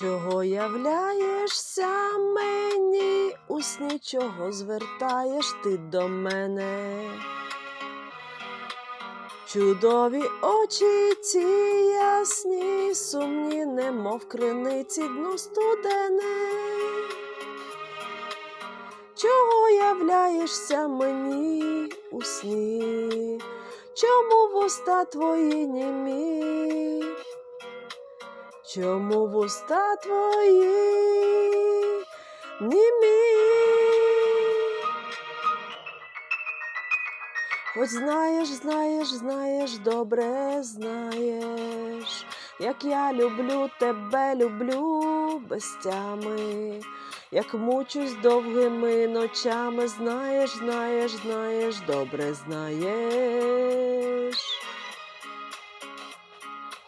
Чого являєшся мені, у сні чого звертаєш ти до мене? Чудові очі ці ясні, сумні, немов криниці дно студене. Чого являєшся мені у сні? Чому вуста твої німі? Чому вуста твої німі? Хоч знаєш, знаєш, знаєш, добре знаєш, як я люблю тебе, люблю без тями, як мучусь довгими ночами, знаєш, знаєш, знаєш, добре знаєш.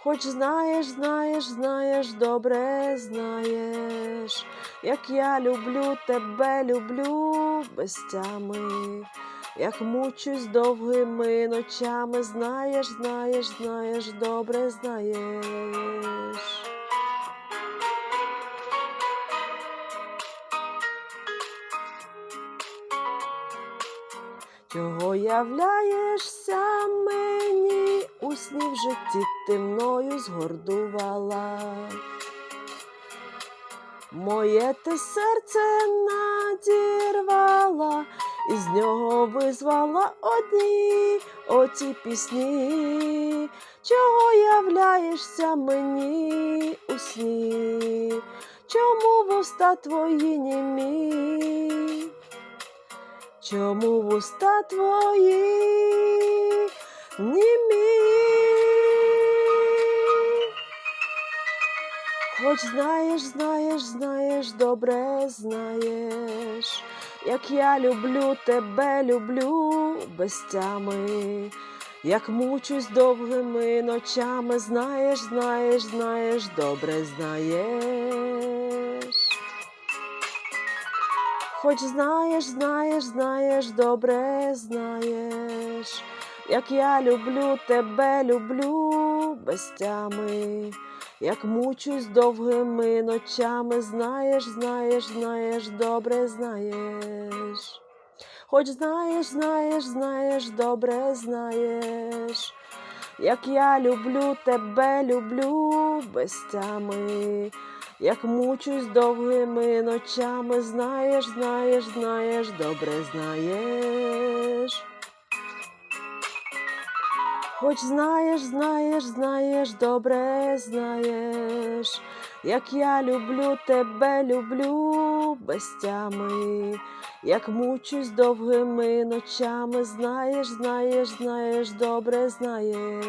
Хоч знаєш, знаєш, знаєш, добре знаєш, як я люблю тебе, люблю без тями, як мучусь довгими ночами, знаєш, знаєш, знаєш, добре знаєш. Чого являєшся сні в житті ти мною згордувала? Моє ти серце надірвала, і з нього визвала одні оці пісні. Чого являєшся мені у сні? Чому вуста твої німі? Чому вуста твої німі? Хоч знаєш, знаєш, знаєш, добре знаєш, як я люблю тебе, люблю без тями, як мучусь довгими ночами, знаєш, знаєш, знаєш, добре знаєш. Хоч знаєш, знаєш, знаєш, добре знаєш, як я люблю тебе, люблю без тями, як мучусь довгими ночами, знаєш, знаєш, знаєш, добре знаєш. Хоч знаєш, знаєш, знаєш, добре знаєш, як я люблю тебе, люблю без тями, як мучусь довгими ночами, знаєш, знаєш, знаєш, добре знаєш. Хоч знаєш, знаєш, знаєш, добре знаєш, як я люблю тебе, люблю без тями, як мучусь довгими ночами, знаєш, знаєш, знаєш, добре знаєш.